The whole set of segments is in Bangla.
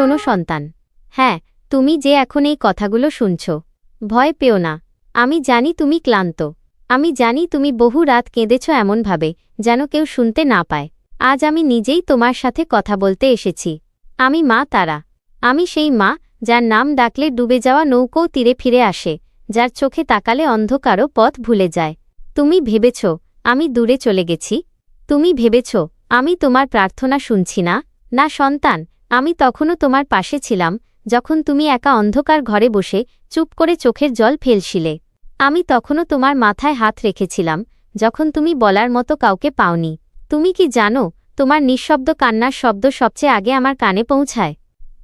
শোনো সন্তান। হ্যাঁ তুমি যে এখন এই কথাগুলো শুনছ, ভয় পেও না। আমি জানি তুমি ক্লান্ত। আমি জানি তুমি বহু রাত কেঁদেছ এমনভাবে, যেন কেউ শুনতে না পায়। আজ আমি নিজেই তোমার সাথে কথা বলতে এসেছি। আমি মা তারা। আমি সেই মা, যার নাম ডাকলে ডুবে যাওয়া নৌকো তীরে ফিরে আসে, যার চোখে তাকালে অন্ধকারও পথ ভুলে যায়। তুমি ভেবেছ, আমি দূরে চলে গেছি? তুমি ভেবেছ, আমি তোমার প্রার্থনা শুনছি না? না, সন্তান আমি তখনও তোমার পাশে ছিলাম, যখন তুমি একা অন্ধকার ঘরে বসে চুপ করে চোখের জল ফেলছিলে। আমি তখনও তোমার মাথায় হাত রেখেছিলাম, যখন তুমি বলার মতো কাউকে পাওনি। তুমি কি জানো, তোমার নিঃশব্দ কান্নার শব্দ সবচেয়ে আগে আমার কানে পৌঁছায়?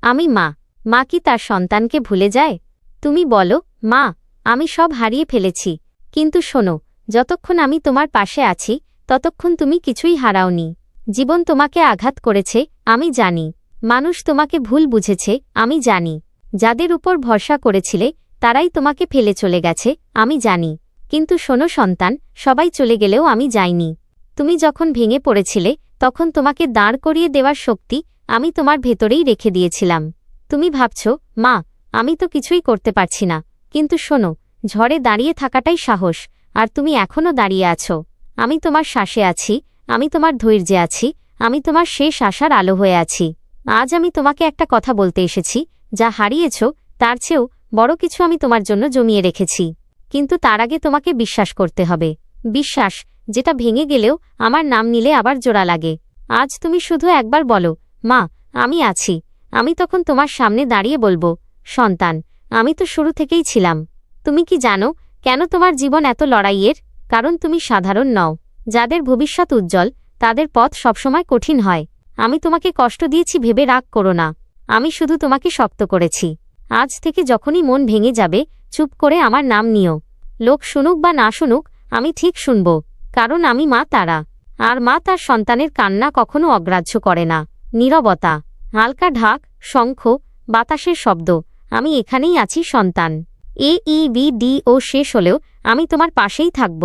আমি মা। মা কি তার সন্তানকে ভুলে যায়? তুমি বলো, মা, আমি সব হারিয়ে ফেলেছি। কিন্তু শোনো, যতক্ষণ আমি তোমার পাশে আছি, ততক্ষণ তুমি কিছুই হারাওনি। জীবন তোমাকে আঘাত করেছে, আমি জানি। মানুষ তোমাকে ভুল বুঝেছে, আমি জানি। যাদের উপর ভরসা করেছিলে, তারাই তোমাকে ফেলে চলে গেছে, আমি জানি। কিন্তু শোনো সন্তান, সবাই চলে গেলেও আমি যাইনি। তুমি যখন ভেঙে পড়েছিলে, তখন তোমাকে দাঁড় করিয়ে দেওয়ার শক্তি আমি তোমার ভেতরেই রেখে দিয়েছিলাম। তুমি ভাবছ, মা, আমি তো কিছুই করতে পারছি না। কিন্তু শোনো, ঝড়ে দাঁড়িয়ে থাকাটাই সাহস, আর তুমি এখনও দাঁড়িয়ে আছো। আমি তোমার শ্বাসে আছি, আমি তোমার ধৈর্যে আছি, আমি তোমার শেষ আশার আলো হয়ে আছি। আজ আমি তোমাকে একটা কথা বলতে এসেছি, যা হারিয়েছ, তার চেয়েও বড় কিছু আমি তোমার জন্য জমিয়ে রেখেছি। কিন্তু তার আগে তোমাকে বিশ্বাস করতে হবে। বিশ্বাস, যেটা ভেঙে গেলেও আমার নাম নিলে আবার জোড়া লাগে। আজ তুমি শুধু একবার বলো, মা, আমি আছি। আমি তখন তোমার সামনে দাঁড়িয়ে বলব, সন্তান, আমি তো শুরু থেকেই ছিলাম। তুমি কি জানো, কেন তোমার জীবন এত লড়াইয়ের? কারণ তুমি সাধারণ নও। যাদের ভবিষ্যৎ উজ্জ্বল, তাদের পথ সবসময় কঠিন হয়। আমি তোমাকে কষ্ট দিয়েছি, ভেবে রাগ করো না। আমি শুধু তোমাকে শক্ত করেছি। আজ থেকে যখনই মন ভেঙে যাবে, চুপ করে আমার নাম নিও। লোক শুনুক বা না শুনুক, আমি ঠিক শুনব, কারণ আমি মা তারা। আর মা তার সন্তানের কান্না কখনো অগ্রাহ্য করে না। নীরবতা, হালকা ঢাক, শঙ্খ, বাতাসের শব্দ, আমি এখানেই আছি, সন্তান। এ, ই, বি, ডি, ও শেষ হলেও আমি তোমার পাশেই থাকব।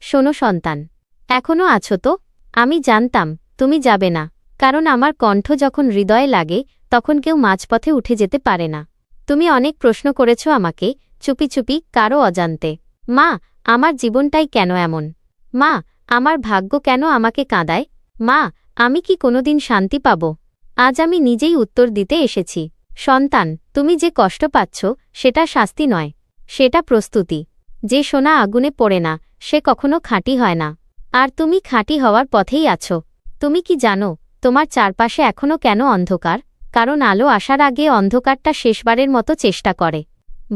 শোনো, সন্তান। এখনও আছো তো? আমি জানতাম, তুমি যাবে না। কারণ আমার কণ্ঠ যখন হৃদয়ে লাগে, তখন কেউ মাঝপথে উঠে যেতে পারে না। তুমি অনেক প্রশ্ন করেছ আমাকে, চুপি চুপি, কারও অজান্তে। মা, আমার জীবনটাই কেন এমন? মা, আমার ভাগ্য কেন আমাকে কাঁদায়? মা, আমি কি কোনোদিন শান্তি পাব? আজ আমি নিজেই উত্তর দিতে এসেছি। সন্তান, তুমি যে কষ্ট পাচ্ছ, সেটা শাস্তি নয়। সেটা প্রস্তুতি। যে সোনা আগুনে পড়ে না, সে কখনো খাঁটি হয় না। আর তুমি খাঁটি হওয়ার পথেই আছো। তুমি কি জানো তোমার চারপাশে এখনও কেন অন্ধকার? কারণ আলো আসার আগে অন্ধকারটা শেষবারের মতো চেষ্টা করে।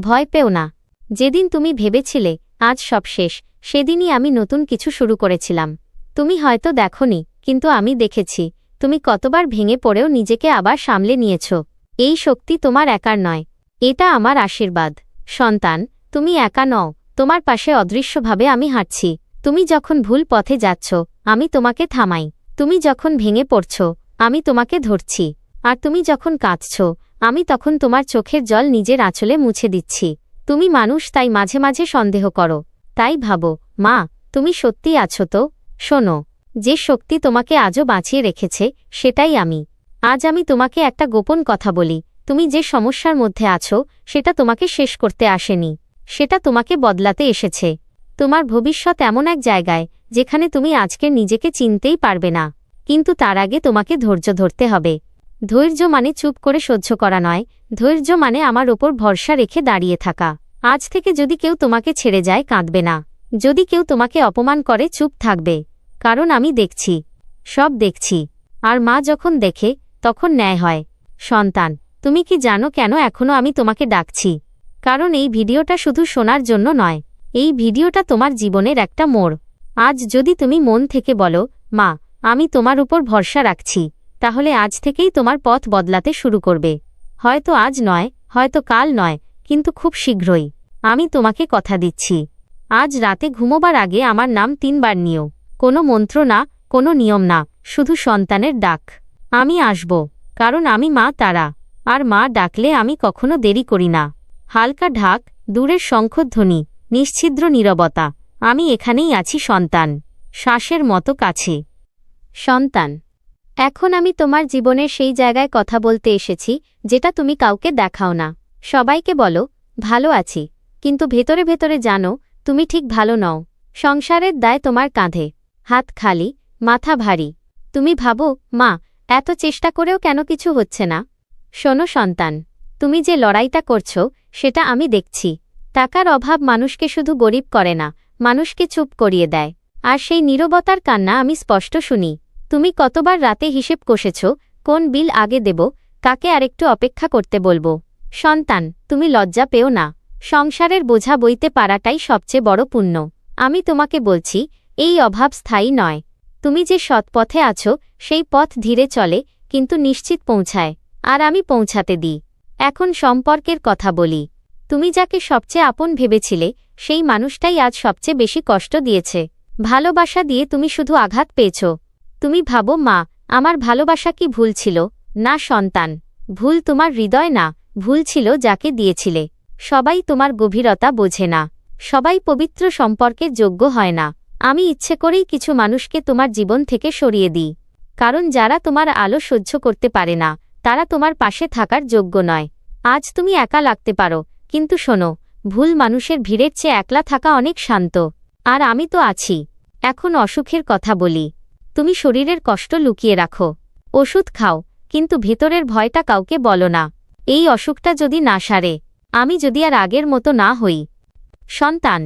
ভয় পেও না। যেদিন তুমি ভেবেছিলে, আজ সব শেষ, সেদিনই আমি নতুন কিছু শুরু করেছিলাম। তুমি হয়তো দেখনি, কিন্তু আমি দেখেছি, তুমি কতবার ভেঙে পড়েও নিজেকে আবার সামলে নিয়েছ। এই শক্তি তোমার একার নয়। এটা আমার আশীর্বাদ। সন্তান, তুমি একা নও, তোমার পাশে অদৃশ্যভাবে আমি হাঁটছি। তুমি যখন ভুল পথে যাচ্ছ, আমি তোমাকে থামাই। তুমি যখন ভেঙে পড়ছ, আমি তোমাকে ধরছি। আর তুমি যখন কাঁদছ, আমি তখন তোমার চোখের জল নিজের আঁচলে মুছে দিচ্ছি। তুমি মানুষ, তাই মাঝে মাঝে সন্দেহ করো। তাই ভাবো, মা, তুমি সত্যি আছো তো? শোনো, যে শক্তি তোমাকে আজও বাঁচিয়ে রেখেছে, সেটাই আমি। আজ আমি তোমাকে একটা গোপন কথা বলি। তুমি যে সমস্যার মধ্যে আছো, সেটা তোমাকে শেষ করতে আসেনি। সেটা তোমাকে বদলাতে এসেছে। তোমার ভবিষ্যৎ এমন এক জায়গায়, যেখানে তুমি আজকে নিজেকে চিনতেই পারবে না। কিন্তু তার আগে তোমাকে ধৈর্য ধরতে হবে। ধৈর্য মানে চুপ করে সহ্য করা নয়, ধৈর্য মানে আমার ওপর ভরসা রেখে দাঁড়িয়ে থাকা। আজ থেকে যদি কেউ তোমাকে ছেড়ে যায়, কাঁদবে না। যদি কেউ তোমাকে অপমান করে, চুপ থাকবে। কারণ আমি দেখছি। সব দেখছি। আর মা যখন দেখে, তখন ন্যায় হয়। সন্তান, তুমি কি জানো কেন এখনও আমি তোমাকে ডাকছি? কারণ এই ভিডিওটা শুধু শোনার জন্য নয়। এই ভিডিওটা তোমার জীবনের একটা মোড়। আজ যদি তুমি মন থেকে বলো, মা, আমি তোমার উপর ভরসা রাখছি, তাহলে আজ থেকেই তোমার পথ বদলাতে শুরু করবে। হয়তো আজ নয়, হয়তো কাল নয়, কিন্তু খুব শীঘ্রই। আমি তোমাকে কথা দিচ্ছি। আজ রাতে ঘুমোবার আগে আমার নাম তিনবার নিও। কোনো মন্ত্র না, কোনো নিয়ম না, শুধু সন্তানের ডাক। আমি আসব, কারণ আমি মা তারা। আর মা ডাকলে আমি কখনো দেরি করি না। হালকা ঢাক, দূরের শঙ্খধ্বনি। নিশ্ছিদ্র নীরবতা। আমি এখানেই আছি, সন্তান। শ্বাসের মতো কাছে। সন্তান, এখন আমি তোমার জীবনের সেই জায়গায় কথা বলতে এসেছি, যেটা তুমি কাউকে দেখাও না। সবাইকে বলো, ভালো আছি। কিন্তু ভেতরে ভেতরে জানো, তুমি ঠিক ভালো নও। সংসারের দায় তোমার কাঁধে। হাত খালি, মাথা ভারী। তুমি ভাবো, মা, এত চেষ্টা করেও কেন কিছু হচ্ছে না? শোনো, সন্তান, তুমি যে লড়াইটা করছ, সেটা আমি দেখছি। টাকার অভাব মানুষকে শুধু গরিব করে না, মানুষকে চুপ করিয়ে দেয়। আর সেই নীরবতার কান্না আমি স্পষ্ট শুনি। তুমি কতবার রাতে হিসেব কষেছ, কোন বিল আগে দেব, কাকে আরেকটু অপেক্ষা করতে বলব? সন্তান, তুমি লজ্জা পেও না। সংসারের বোঝা বইতে পারাটাই সবচেয়ে বড় পুণ্য। আমি তোমাকে বলছি, এই অভাব স্থায়ী নয়। তুমি যে সৎ পথে আছো, সেই পথ ধীরে চলে, কিন্তু নিশ্চিত পৌঁছায়। আর আমি পৌঁছাতে দিই। এখন সম্পর্কের কথা বলি। তুমি যাকে সবচেয়ে আপন ভেবেছিলে, সেই মানুষটাই আজ সবচেয়ে বেশি কষ্ট দিয়েছে। ভালোবাসা দিয়ে তুমি শুধু আঘাত পেয়েছ। তুমি ভাবো, মা, আমার ভালোবাসা কি ভুল ছিল? না, সন্তান, ভুল তোমার হৃদয় না, ভুল ছিল যাকে দিয়েছিলে। সবাই তোমার গভীরতা বোঝে না। সবাই পবিত্র সম্পর্কের যোগ্য হয় না। আমি ইচ্ছে করেই কিছু মানুষকে তোমার জীবন থেকে সরিয়ে দিই। কারণ যারা তোমার আলো সহ্য করতে পারে না, তারা তোমার পাশে থাকার যোগ্য নয়। আজ তুমি একা লাগতে পারো কিন্তু শোনো, ভুল মানুষের ভিড়ের চেয়ে একলা থাকা অনেক শান্ত। আর আমি তো আছি। এখন অসুখের কথা বলি। তুমি শরীরের কষ্ট লুকিয়ে রাখো। ওষুধ খাও, কিন্তু ভেতরের ভয়টা কাউকে বলো না। এই অসুখটা যদি না সারে, আমি যদি আর আগের মতো না হই। সন্তান,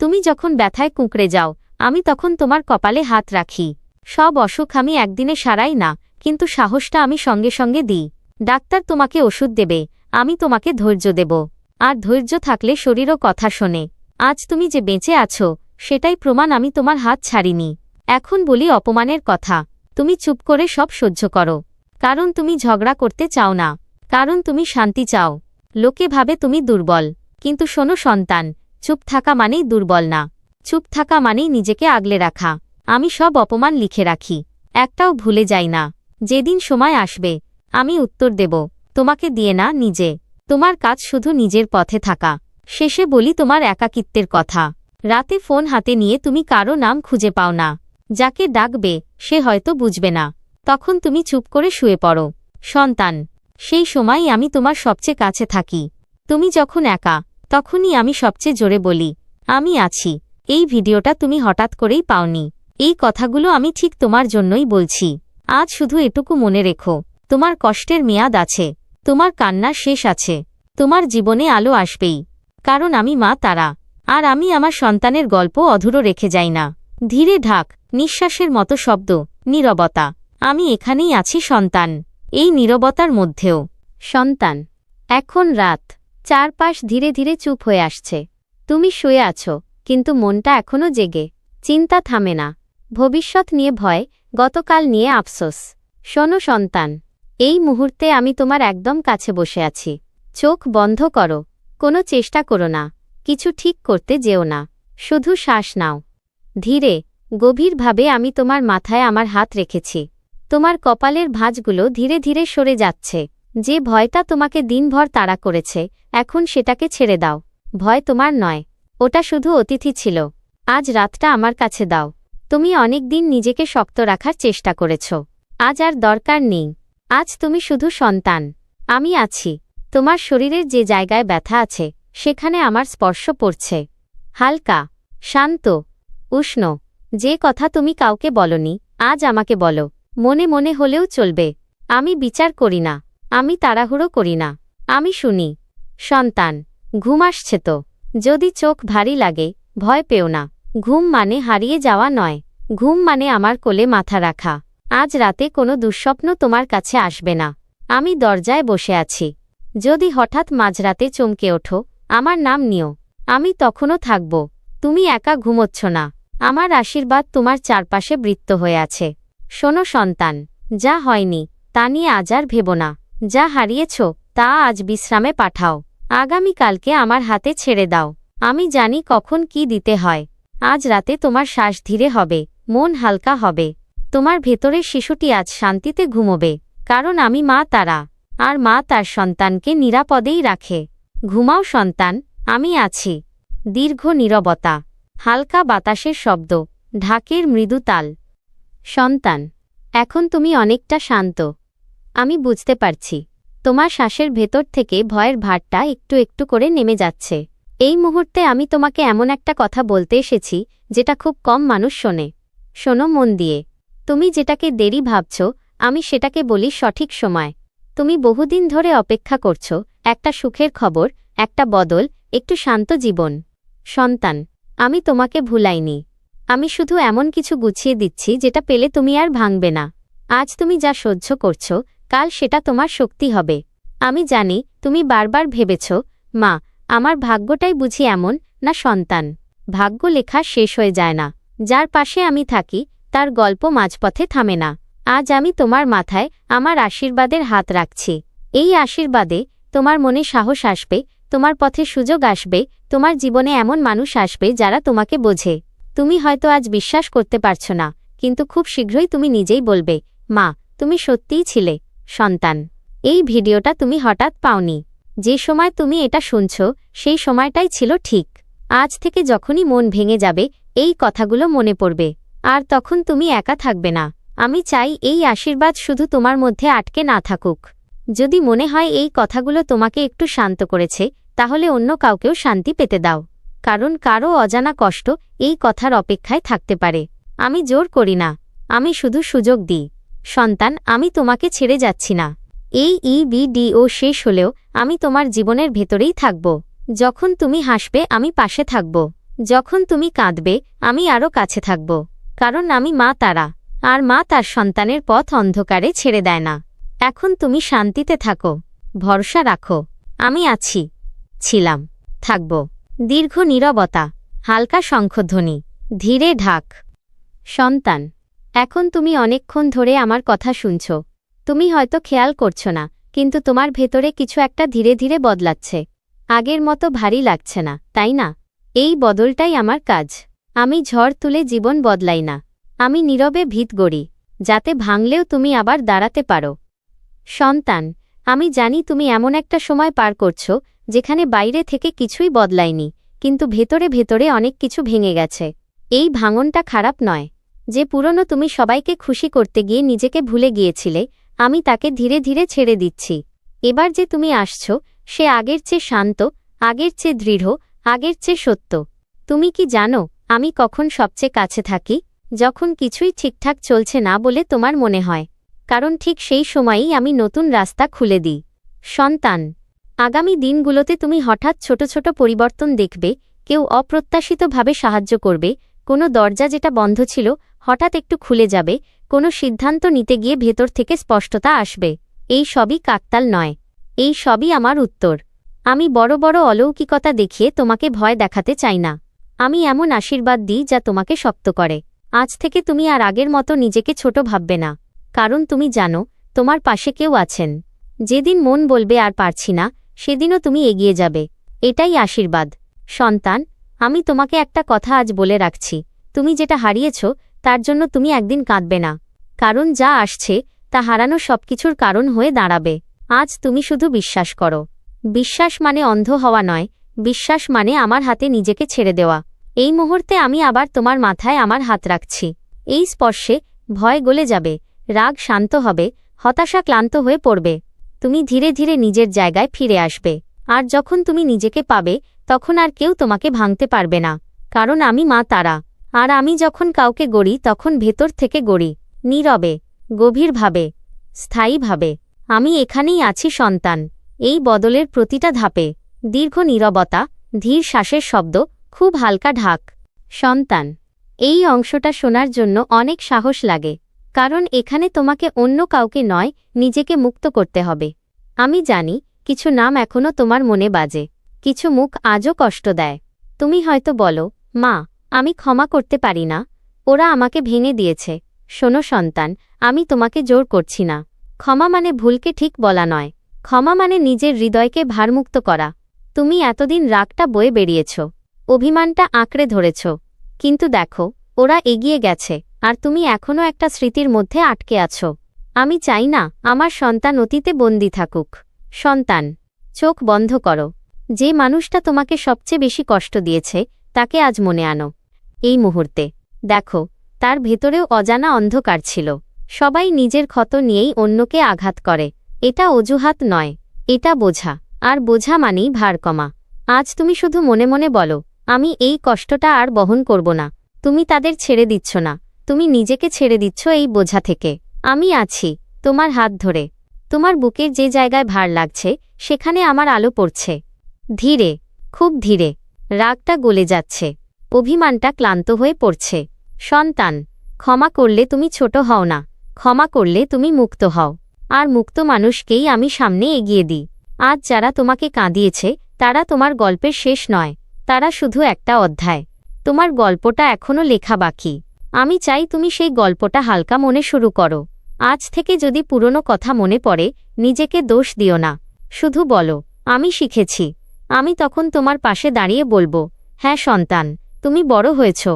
তুমি যখন ব্যথায় কুঁকড়ে যাও, আমি তখন তোমার কপালে হাত রাখি। সব অসুখ আমি একদিনে সারাই না, কিন্তু সাহসটা আমি সঙ্গে সঙ্গে দিই। ডাক্তার তোমাকে ওষুধ দেবে, আমি তোমাকে ধৈর্য দেব। আর ধৈর্য থাকলে শরীরও কথা শোনে। আজ তুমি যে বেঁচে আছো, সেটাই প্রমাণ আমি তোমার হাত ছাড়িনি। এখন বলি অপমানের কথা। তুমি চুপ করে সব সহ্য করো। কারণ তুমি ঝগড়া করতে চাও না। কারণ তুমি শান্তি চাও। লোকে ভাবে তুমি দুর্বল। কিন্তু শোনো সন্তান, চুপ থাকা মানেই দুর্বল না। চুপ থাকা মানেই নিজেকে আগলে রাখা। আমি সব অপমান লিখে রাখি। একটাও ভুলে যাই না। যেদিন সময় আসবে, আমি উত্তর দেব। তোমাকে দিয়ে না, নিজে। তোমার কাজ শুধু নিজের পথে থাকা। শেষে বলি তোমার একাকিত্বের কথা। রাতে ফোন হাতে নিয়ে তুমি কারও নাম খুঁজে পাও না। যাকে ডাকবে, সে হয়তো বুঝবে না। তখন তুমি চুপ করে শুয়ে পড়ো। সন্তান, সেই সময়ই আমি তোমার সবচেয়ে কাছে থাকি। তুমি যখন একা, তখনই আমি সবচেয়ে জোরে বলি, আমি আছি। এই ভিডিওটা তুমি হঠাৎ করেই পাওনি। এই কথাগুলো আমি ঠিক তোমার জন্যই বলছি। আজ শুধু এটুকু মনে রেখো। তোমার কষ্টের মেয়াদ আছে। তোমার কান্না শেষ আছে। তোমার জীবনে আলো আসবেই। কারণ আমি মা তারা। আর আমি আমার সন্তানের গল্প অধুরো রেখে যাই না। ধীরে ঢাক, নিঃশ্বাসের মতো শব্দ, নীরবতা। আমি এখানেই আছি সন্তান। এই নীরবতার মধ্যেও। সন্তান, এখন রাত। চারপাশ ধীরে ধীরে চুপ হয়ে আসছে। তুমি শুয়ে আছো, কিন্তু মনটা এখনও জেগে। চিন্তা থামে না। ভবিষ্যৎ নিয়ে ভয়, গতকাল নিয়ে আফসোস। শোনো সন্তান। এই মুহূর্তে আমি তোমার একদম কাছে বসে আছি। চোখ বন্ধ করো। কোনো চেষ্টা করো না। কিছু ঠিক করতে যেও না। শুধু শ্বাস নাও। ধীরে, গভীরভাবে আমি তোমার মাথায় আমার হাত রেখেছি। তোমার কপালের ভাঁজগুলো ধীরে ধীরে সরে যাচ্ছে। যে ভয়টা তোমাকে দিনভর তাড়া করেছে, এখন সেটাকে ছেড়ে দাও। ভয় তোমার নয়। ওটা শুধু অতিথি ছিল। আজ রাতটা আমার কাছে দাও। তুমি অনেক দিন নিজেকে শক্ত রাখার চেষ্টা করেছ। আজ আর দরকার নেই। আজ তুমি শুধু সন্তান। আমি আছি। তোমার শরীরের যে জায়গায় ব্যথা আছে, সেখানে আমার স্পর্শ পড়ছে। হালকা, শান্ত, উষ্ণ, যে কথা তুমি কাউকে বলনি, আজ আমাকে বলো। মনে মনে হলেও চলবে। আমি বিচার করি না। আমি তাড়াহুড়ো করি না। আমি শুনি, সন্তান, ঘুম আসছে তো। যদি চোখ ভারী লাগে, ভয় পেও না। ঘুম মানে হারিয়ে যাওয়া নয়। ঘুম মানে আমার কোলে মাথা রাখা। আজ রাতে কোনো দুঃস্বপ্ন তোমার কাছে আসবে না। আমি দরজায় বসে আছি। যদি হঠাৎ মাঝরাতে চমকে ওঠো, আমার নাম নিও। আমি তখনও থাকব। তুমি একা ঘুমোচ্ছ না। আমার আশীর্বাদ তোমার চারপাশে বৃত্ত হয়ে আছে। শোনো সন্তান, যা হয়নি, তা নিয়ে আজ আর ভেব না। যা হারিয়েছ, তা আজ বিশ্রামে পাঠাও। আগামীকালকে আমার হাতে ছেড়ে দাও। আমি জানি কখন কি দিতে হয়। আজ রাতে তোমার শ্বাস ধীরে হবে, মন হালকা হবে। তোমার ভেতরের শিশুটি আজ শান্তিতে ঘুমোবে, কারণ আমি মা তারা, আর মা তার সন্তানকে নিরাপদেই রাখে। ঘুমাও সন্তান, আমি আছি। দীর্ঘ নীরবতা, হালকা বাতাসের শব্দ, ঢাকের মৃদু তাল। সন্তান, এখন তুমি অনেকটা শান্ত। আমি বুঝতে পারছি, তোমার শ্বাসের ভেতর থেকে ভয়ের ভারটা একটু একটু করে নেমে যাচ্ছে। এই মুহূর্তে আমি তোমাকে এমন একটা কথা বলতে এসেছি, যেটা খুব কম মানুষ শোনে। শোনো মন দিয়ে। তুমি যেটাকে দেরি ভাবছ, আমি সেটাকে বলি সঠিক সময়। তুমি বহুদিন ধরে অপেক্ষা করছ, একটা সুখের খবর, একটা বদল, একটু শান্ত জীবন। সন্তান, আমি তোমাকে ভুলাইনি। আমি শুধু এমন কিছু গুছিয়ে দিচ্ছি যেটা পেলে তুমি আর ভাঙবে না। আজ তুমি যা সহ্য করছ, কাল সেটা তোমার শক্তি হবে। আমি জানি, তুমি বারবার ভেবেছ, মা, আমার ভাগ্যটাই বুঝি এমন, না সন্তান। ভাগ্য লেখা শেষ হয়ে যায় না। যার পাশে আমি থাকি তার গল্প মাঝপথে থামে না। আজ আমি তোমার মাথায় আমার আশীর্বাদের হাত রাখছি। এই আশীর্বাদে তোমার মনে সাহস আসবে, তোমার পথে সুযোগ আসবে, তোমার জীবনে এমন মানুষ আসবে যারা তোমাকে বোঝে। তুমি হয়তো আজ বিশ্বাস করতে পারছ না, কিন্তু খুব শীঘ্রই তুমি নিজেই বলবে, মা, তুমি সত্যিই ছিলে, সন্তান। এই ভিডিওটা তুমি হঠাৎ পাওনি। যে সময় তুমি এটা শুনছ, সেই সময়টাই ছিল ঠিক। আজ থেকে যখনই মন ভেঙে যাবে, এই কথাগুলো মনে পড়বে। আর তখন তুমি একা থাকবে না। আমি চাই এই আশীর্বাদ শুধু তোমার মধ্যে আটকে না থাকুক। যদি মনে হয় এই কথাগুলো তোমাকে একটু শান্ত করেছে, তাহলে অন্য কাউকেও শান্তি পেতে দাও। কারণ কারও অজানা কষ্ট এই কথার অপেক্ষায় থাকতে পারে। আমি জোর করি না। আমি শুধু সুযোগ দিই। সন্তান, আমি তোমাকে ছেড়ে যাচ্ছি না। এই ইবিডিও শেষ হলেও আমি তোমার জীবনের ভেতরেই থাকব। যখন তুমি হাসবে, আমি পাশে থাকব। যখন তুমি কাঁদবে, আমি আরও কাছে থাকব। কারণ আমি মা তারা, আর মা তার সন্তানের পথ অন্ধকারে ছেড়ে দেয় না। এখন তুমি শান্তিতে থাকো, ভরসা রাখো, আমি আছি, ছিলাম, থাকব। দীর্ঘ নীরবতা, হালকা শঙ্খধ্বনি, ধীরে ঢাক। সন্তান, এখন তুমি অনেকক্ষণ ধরে আমার কথা শুনছ। তুমি হয়তো খেয়াল করছ না, কিন্তু তোমার ভেতরে কিছু একটা ধীরে ধীরে বদলাচ্ছে। আগের মতো ভারী লাগছে না, তাই না? এই বদলটাই আমার কাজ। আমি ঝড় তুলে জীবন বদলাই না। আমি নীরবে ভিত গড়ি, যাতে ভাঙলেও তুমি আবার দাঁড়াতে পারো। সন্তান, আমি জানি তুমি এমন একটা সময় পার করছ, যেখানে বাইরে থেকে কিছুই বদলায়নি, কিন্তু ভেতরে ভেতরে অনেক কিছু ভেঙে গেছে। এই ভাঙনটা খারাপ নয়। যে পুরনো তুমি সবাইকে খুশি করতে গিয়ে নিজেকে ভুলে গিয়েছিলে, আমি তাকে ধীরে ধীরে ছেড়ে দিচ্ছি। এবার যে তুমি আসছ, সে আগের চেয়ে শান্ত, আগের চেয়ে দৃঢ়, আগের চেয়ে সত্য। তুমি কি জানো আমি কখন সবচেয়ে কাছে থাকি, যখন কিছুই ঠিকঠাক চলছে না বলে তোমার মনে হয়। কারণ ঠিক সেই সময়েই আমি নতুন রাস্তা খুলে দিই। সন্তান, আগামী দিনগুলোতে তুমি হঠাৎ ছোট ছোট পরিবর্তন দেখবে, কেউ অপ্রত্যাশিতভাবে সাহায্য করবে, কোনো দরজা যেটা বন্ধ ছিল, হঠাৎ একটু খুলে যাবে, কোনো সিদ্ধান্ত নিতে গিয়ে ভেতর থেকে স্পষ্টতা আসবে। এই সবই কাকতাল নয়। এই সবই আমার উত্তর। আমি বড় বড় অলৌকিকতা দেখিয়ে তোমাকে ভয় দেখাতে চাই না। আমি এমন আশীর্বাদ দিই যা তোমাকে শক্ত করে। আজ থেকে তুমি আর আগের মতো নিজেকে ছোট ভাববে না। কারণ তুমি জানো, তোমার পাশে কেউ আছেন। যেদিন মন বলবে আর পারছি না, সেদিনও তুমি এগিয়ে যাবে। এটাই আশীর্বাদ। সন্তান, আমি তোমাকে একটা কথা আজ বলে রাখছি। তুমি যেটা হারিয়েছ, তার জন্য তুমি একদিন কাঁদবে না। কারণ যা আসছে, তা হারানো সবকিছুর কারণ হয়ে দাঁড়াবে। আজ তুমি শুধু বিশ্বাস করো। বিশ্বাস মানে অন্ধ হওয়া নয় বিশ্বাস মানে আমার হাতে নিজেকে ছেড়ে দেওয়া। এই মুহূর্তে আমি আবার তোমার মাথায় আমার হাত রাখছি। এই স্পর্শে ভয় গলে যাবে, রাগ শান্ত হবে, হতাশা ক্লান্ত হয়ে পড়বে। তুমি ধীরে ধীরে নিজের জায়গায় ফিরে আসবে। আর যখন তুমি নিজেকে পাবে, তখন আর কেউ তোমাকে ভাঙতে পারবে না। কারণ আমি মা তারা। আর আমি যখন কাউকে গড়ি, তখন ভেতর থেকে গড়ি। নীরবে, গভীরভাবে, স্থায়ীভাবে। আমি এখানেই আছি, সন্তান। এই বদলের প্রতিটা ধাপে। দীর্ঘ নীরবতা, ধীর শ্বাসের শব্দ, খুব হালকা ঢাক। সন্তান, এই অংশটা শোনার জন্য অনেক সাহস লাগে, কারণ এখানে তোমাকে অন্য কাউকে নয়, নিজেকে মুক্ত করতে হবে। আমি জানি, কিছু নাম এখনও তোমার মনে বাজে, কিছু মুখ আজও কষ্ট দেয়। তুমি হয়তো বলো, মা, আমি ক্ষমা করতে পারি না, ওরা আমাকে ভেঙে দিয়েছে। শোনো সন্তান, আমি তোমাকে জোর করছি না। ক্ষমা মানে ভুলকে ঠিক বলা নয়। ক্ষমা মানে নিজের হৃদয়কে ভারমুক্ত করা। তুমি এতদিন রাগটা বয়ে বেরিয়েছ। অভিমানটা আঁকড়ে ধরেছ। কিন্তু দেখো, ওরা এগিয়ে গেছে, আর তুমি এখনও একটা স্মৃতির মধ্যে আটকে আছো। আমি চাই না, আমার সন্তান অতীতে বন্দি থাকুক। সন্তান, চোখ বন্ধ করো। যে মানুষটা তোমাকে সবচেয়ে বেশি কষ্ট দিয়েছে, তাকে আজ মনে আনো। এই মুহূর্তে। দেখো, তার ভেতরেও অজানা অন্ধকার ছিল। সবাই নিজের ক্ষত নিয়েই অন্যকে আঘাত করে। এটা অজুহাত নয়, এটা বোঝা। আর বোঝা মানেই ভার কমা। আজ তুমি শুধু মনে মনে বলো, আমি এই কষ্টটা আর বহন করব না। তুমি তাদের ছেড়ে দিচ্ছ না। তুমি নিজেকে ছেড়ে দিচ্ছ এই বোঝা থেকে। আমি আছি, তোমার হাত ধরে। তোমার বুকের যে জায়গায় ভার লাগছে, সেখানে আমার আলো পড়ছে। ধীরে, খুব ধীরে। রাগটা গলে যাচ্ছে। অভিমানটা ক্লান্ত হয়ে পড়ছে। সন্তান, ক্ষমা করলে তুমি ছোট হও না। ক্ষমা করলে তুমি মুক্ত হও। আর মুক্ত মানুষকেই আমি সামনে এগিয়ে দিই। আজ যারা তোমাকে কাঁদিয়েছে, তারা তোমার গল্পের শেষ নয়, তারা শুধু একটা অধ্যায়। তোমার গল্পটা এখনও লেখা বাকি। আমি চাই তুমি সেই গল্পটা হালকা মনে শুরু করো। আজ থেকে যদি পুরনো কথা মনে পড়ে, নিজেকে দোষ দিও না। শুধু বলো, আমি শিখেছি। আমি তখন তোমার পাশে দাঁড়িয়ে বলব হ্যাঁ সন্তান, তুমি বড় হয়েছ।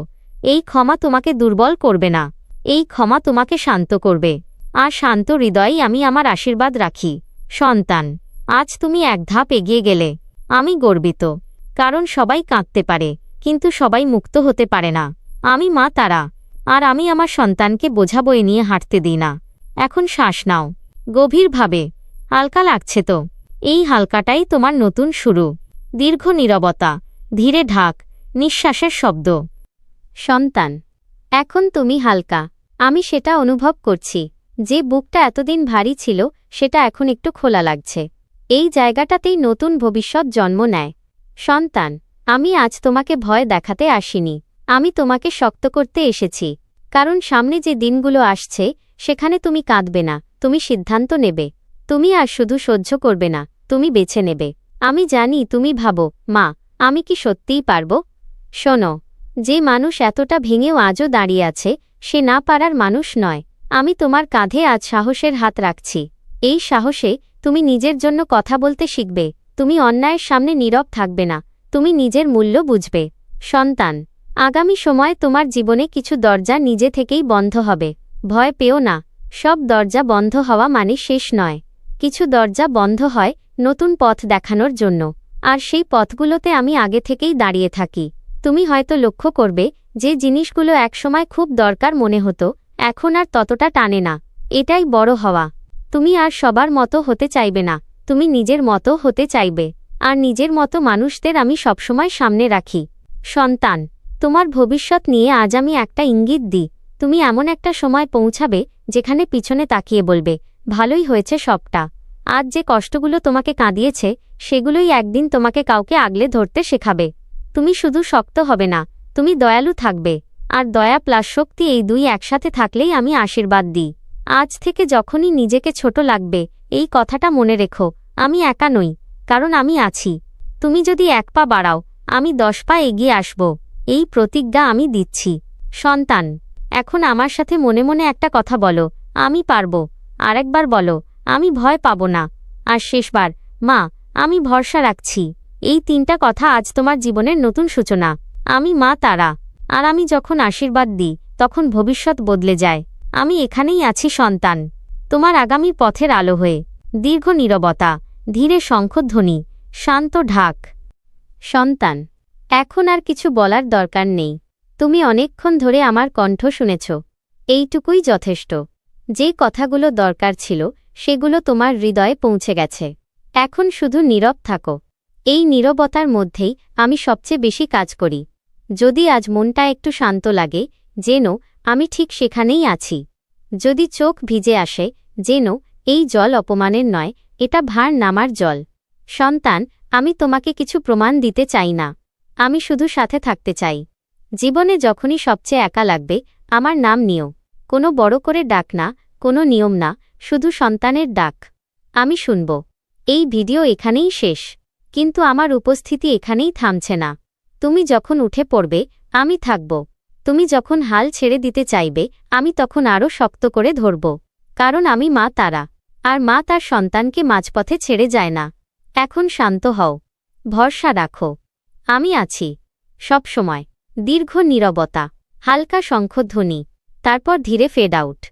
এই ক্ষমা তোমাকে দুর্বল করবে না। এই ক্ষমা তোমাকে শান্ত করবে। আর শান্ত হৃদয়েই আমি আমার আশীর্বাদ রাখি। সন্তান আজ তুমি এক ধাপ এগিয়ে গেলে। আমি গর্বিত। কারণ সবাই কাঁদতে পারে, কিন্তু সবাই মুক্ত হতে পারে না। আমি মা তারা। আর আমি আমার সন্তানকে বোঝা বয়ে নিয়ে হাঁটতে দিই না। এখন শ্বাস নাও। গভীরভাবে। হালকা লাগছে তো। এই হালকাটাই তোমার নতুন শুরু। দীর্ঘ নীরবতা, ধীরে ঢাক, নিঃশ্বাসের শব্দ। সন্তান, এখন তুমি হালকা। আমি সেটা অনুভব করছি। যে বুকটা এতদিন ভারী ছিল, সেটা এখন একটু খোলা লাগছে। এই জায়গাটাতেই নতুন ভবিষ্যৎ জন্ম নেয়। সন্তান, আমি আজ তোমাকে ভয় দেখাতে আসিনি। আমি তোমাকে শক্ত করতে এসেছি। কারণ সামনে যে দিনগুলো আসছে, সেখানে তুমি কাঁদবে না, তুমি সিদ্ধান্ত নেবে। তুমি আর শুধু সহ্য করবে না, তুমি বেছে নেবে। আমি জানি, তুমি ভাবো, মা, আমি কি সত্যিই পারব? শোনো, যে মানুষ এতটা ভেঙেও আজও দাঁড়িয়ে আছে, সে না পারার মানুষ নয়। আমি তোমার কাঁধে আজ সাহসের হাত রাখছি। এই সাহসে তুমি নিজের জন্য কথা বলতে শিখবে, তুমি অন্যায়ের সামনে নীরব থাকবে না, তুমি নিজের মূল্য বুঝবে। সন্তান, আগামী সময়ে তোমার জীবনে কিছু দরজা নিজে থেকেই বন্ধ হবে। ভয় পেও না, সব দরজা বন্ধ হওয়া মানে শেষ নয়। কিছু দরজা বন্ধ হয় নতুন পথ দেখানোর জন্য, আর সেই পথগুলোতে আমি আগে থেকেই দাঁড়িয়ে থাকি। তুমি হয়তো লক্ষ্য করবে যে জিনিসগুলো একসময় খুব দরকার মনে হতো, এখন আর ততটা টানে না। এটাই বড় হওয়া। তুমি আর সবার মতো হতে চাইবে না, তুমি নিজের মতো হতে চাইবে, আর নিজের মতো মানুষদের আমি সবসময় সামনে রাখি। সন্তান, তোমার ভবিষ্যৎ নিয়ে আজ আমি একটা ইঙ্গিত দিই, তুমি এমন একটা সময় পৌঁছাবে যেখানে পিছনে তাকিয়ে বলবে, ভালোই হয়েছে সবটা। আজ যে কষ্টগুলো তোমাকে কাঁদিয়েছে, সেগুলোই একদিন তোমাকে কাউকে আগলে ধরতে শেখাবে। তুমি শুধু শক্ত হবে না, তুমি দয়ালু থাকবে, আর দয়া প্লাস শক্তি এই দুই একসাথে থাকলেই আমি আশীর্বাদ দিই। আজ থেকে যখনই নিজেকে ছোট লাগবে, এই কথাটা মনে রেখো, আমি একা নই, কারণ আমি আছি। তুমি যদি এক পা বাড়াও, আমি দশ পা এগিয়ে আসব, এই প্রতিজ্ঞা আমি দিচ্ছি। সন্তান, এখন আমার সাথে মনে মনে একটা কথা বলো, আমি পারব। আরেকবার বলো, আমি ভয় পাব না। আর শেষবার, মা, আমি ভরসা রাখছি। এই তিনটা কথা আজ তোমার জীবনের নতুন সূচনা। আমি মা তারা। আর আমি যখন আশীর্বাদ দিই, তখন ভবিষ্যৎ বদলে যায়। আমি এখানেই আছি, সন্তান। তোমার আগামী পথের আলো হয়ে। দীর্ঘ নীরবতা, ধীরে শঙ্খধ্বনি শান্ত ঢাক। সন্তান, এখন আর কিছু বলার দরকার নেই। তুমি অনেকক্ষণ ধরে আমার কণ্ঠ শুনেছ। এইটুকুই যথেষ্ট। যে কথাগুলো দরকার ছিল, সেগুলো তোমার হৃদয়ে পৌঁছে গেছে। এখন শুধু নীরব থাকো। এই নীরবতার মধ্যেই আমি সবচেয়ে বেশি কাজ করি। যদি আজ মনটা একটু শান্ত লাগে, যেন আমি ঠিক সেখানেই আছি। যদি চোখ ভিজে আসে, যেন, এই জল অপমানের নয়, এটা ভার নামার জল। সন্তান, আমি তোমাকে কিছু প্রমাণ দিতে চাই না। আমি শুধু সাথে থাকতে চাই। জীবনে যখনই সবচেয়ে একা লাগবে, আমার নাম নিও। কোনো বড় করে ডাক না, কোনো নিয়ম না, শুধু সন্তানের ডাক। আমি শুনব। এই ভিডিও এখানেই শেষ। কিন্তু আমার উপস্থিতি এখানেই থামছে না। তুমি যখন উঠে পড়বে, আমি থাকব। তুমি যখন হাল ছেড়ে দিতে চাইবে, আমি তখন আরও শক্ত করে ধরব। কারণ আমি মা তারা, আর মা তার সন্তানকে মাঝপথে ছেড়ে যায় না। এখন শান্ত হও। ভরসা রাখো। আমি আছি। সব সময়। দীর্ঘ নীরবতা। হালকা শঙ্খধ্বনি। তারপর ধীরে ফেড আউট।